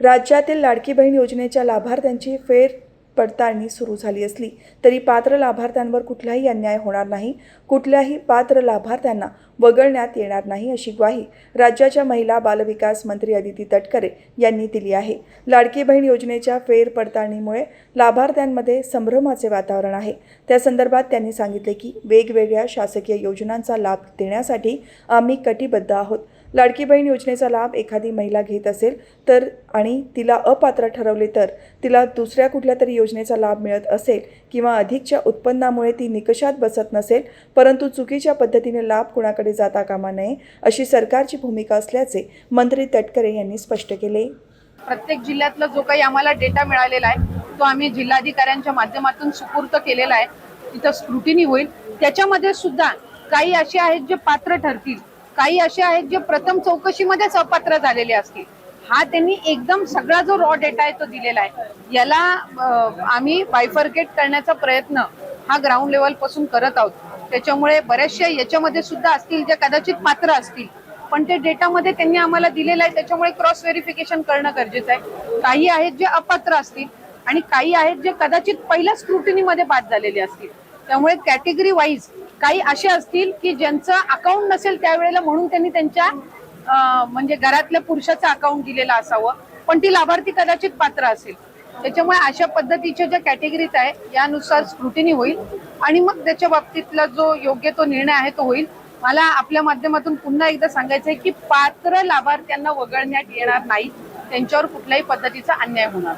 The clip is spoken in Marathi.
राज्यातील लाडकी बहीण योजनेच्या लाभार्थ्यांची फेर पडताळणी सुरू झाली असली तरी पात्र लाभार्थ्यांवर कुठलाही अन्याय होणार नाही. कुठल्याही पात्र लाभार्थ्यांना वगळण्यात येणार नाही अशी ग्वाही राज्याच्या महिला बालविकास मंत्री अदिती तटकरे यांनी दिली आहे. लाडकी बहीण योजनेच्या फेर पडताळणीमुळे लाभार्थ्यांमध्ये संभ्रमाचे वातावरण आहे. त्या संदर्भात त्यांनी सांगितले की वेगवेगळ्या शासकीय योजनांचा लाभ देण्यासाठी आम्ही कटिबद्ध आहोत. लाडकी बहीण योजनेचा लाभ एखादी महिला घेत असेल तर आणि तिला अपात्र ठरवले तर तिला दुसऱ्या कुठल्या तरी योजनेचा लाभ मिळत असेल किंवा अधिकच्या उत्पन्नामुळे ती निकषात बसत नसेल परंतु चुकीच्या पद्धतीने लाभ कुणाकडे जाता कामा नये अशी सरकारची भूमिका असल्याचे मंत्री तटकरे यांनी स्पष्ट केले. प्रत्येक जिल्ह्यातला जो काही आम्हाला डेटा मिळालेला आहे तो आम्ही जिल्हाधिकाऱ्यांच्या माध्यमातून सुपूर्त केलेला आहे. तिथं स्क्रुटिनी होईल. त्याच्यामध्ये सुद्धा काही असे आहेत जे पात्र ठरतील. काही असे आहेत जे प्रथम चौकशीमध्येच अपात्र झालेले असतील. हा त्यांनी एकदम सगळा जो रॉ डेटा आहे तो दिलेला आहे. याला आम्ही बायफर्केट करण्याचा प्रयत्न हा ग्राउंड लेवलपासून करत आहोत. त्याच्यामुळे बऱ्याचशा याच्यामध्ये सुद्धा असतील जे कदाचित पात्र असतील. पण ते डेटामध्ये त्यांनी आम्हाला दिलेलं आहे. त्याच्यामुळे क्रॉस व्हेरिफिकेशन करणं गरजेचं आहे. काही आहेत जे अपात्र असतील आणि काही आहेत जे कदाचित पहिल्या स्क्रुटिनीमध्ये बाद झालेले असतील. त्यामुळे कॅटेगरी वाईज काही असे असतील की ज्यांचं अकाउंट नसेल त्यावेळेला म्हणून त्यांनी त्यांच्या म्हणजे घरातल्या पुरुषाचं अकाउंट दिलेलं असावं. पण ती लाभार्थी कदाचित पात्र असेल. त्याच्यामुळे अशा पद्धतीच्या ज्या कॅटेगरीज आहे यानुसार स्क्रुटिनी होईल. आणि मग त्याच्या बाबतीतला जो योग्य तो निर्णय आहे तो होईल. मला आपल्या माध्यमातून पुन्हा एकदा सांगायचं आहे की पात्र लाभार्थ्यांना वगळण्यात येणार नाही. त्यांच्यावर कुठल्याही पद्धतीचा अन्याय होणार